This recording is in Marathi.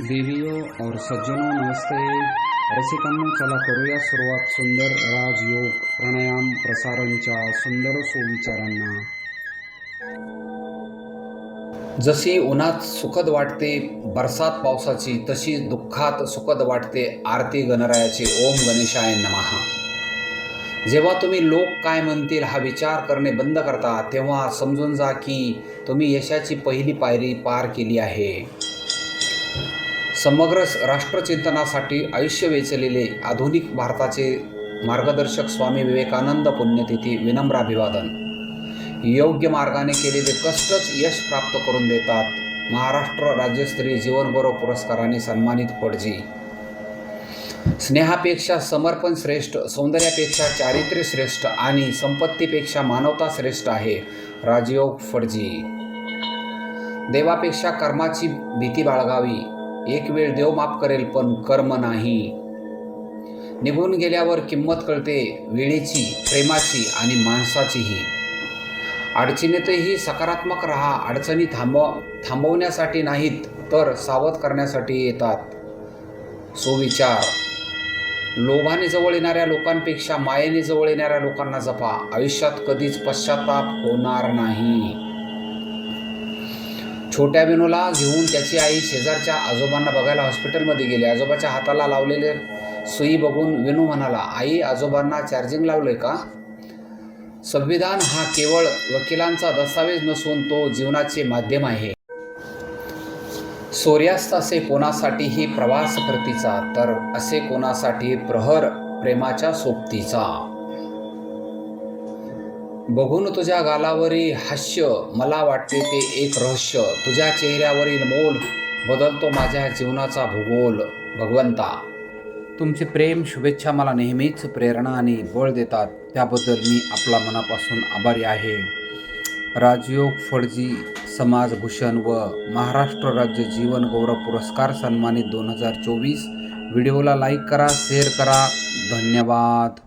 देवियों और सज्जनों नमस्ते। रसिकांनो चला करूया सुरुवात सुंदर राजयोग प्राणायाम प्रसारणच्या सुंदर सुविचारांना। जशी उन्हात सुखद वाटते बरसात पावसाची तशी दुःखात सुखद वाटते आरती गणरायाची ओम गणेशाय नमहा जेव्हा तुम्ही लोक काय म्हणतील हा विचार करणे बंद करता तेव्हा समजून जा की तुम्ही यशाची पहिली पायरी पार केली आहे. समग्र राष्ट्रचिंतनासाठी आयुष्य वेचलेले आधुनिक भारताचे मार्गदर्शक स्वामी विवेकानंद पुण्यतिथी विनम्र अभिवादन योग्य मार्गाने केलेले कष्टच यश प्राप्त करून देतात महाराष्ट्र राज्यस्तरीय जीवनगौरव पुरस्काराने सन्मानित पडजी स्नेहापेक्षा समर्पण श्रेष्ठ सौंदर्यापेक्षा चारित्र्य श्रेष्ठ आणि संपत्तीपेक्षा मानवता श्रेष्ठ आहे राजयोग फडजी देवापेक्षा कर्माची भीती बाळगावी एक वेळ देव माफ करेल पण कर्म नाही. निघून गेल्यावर किंमत कळते वेळेची प्रेमाची आणि माणसाचीही. अडचणीतही सकारात्मक राहा अडचणी थांबव थांबवण्यासाठी नाहीत तर सावध करण्यासाठी येतात. सुविचार. लोभाने जवळ येणाऱ्या लोकांपेक्षा मायेने जवळ येणाऱ्या लोकांना जपा आयुष्यात कधीच पश्चाताप होणार नाही. छोट्या विनूला घेऊन त्याची आई शेजारच्या आजोबांना बघायला हॉस्पिटलमध्ये गेली. आजोबाच्या हाताला लावलेले सुई बघून विनू म्हणाला आई आजोबांना चार्जिंग लावलंय का? संविधान हा केवळ वकिलांचा दस्तावेज नसून तो जीवनाचे माध्यम आहे. सूर्यास्त असे कोणासाठीही प्रवास प्रतीचा तर असे कोणासाठी प्रहर प्रेमाच्या सोबतीचा. बघून तुझ्या गालावरील हास्य मला वाटते ते एक रहस्य. तुझ्या चेहऱ्यावरील मोल बदलतो माझ्या जीवनाचा भूगोल. भगवंता तुमचे प्रेम शुभेच्छा मला नेहमीच प्रेरणा आणि बळ देतात. त्याबद्दल मी आपला मनापासून आभारी आहे. राजयोग फडजी समाजभूषण व महाराष्ट्र राज्य जीवन गौरव पुरस्कार सन्मानित दोन हजार चोवीस. व्हिडिओला लाईक करा शेअर करा. धन्यवाद.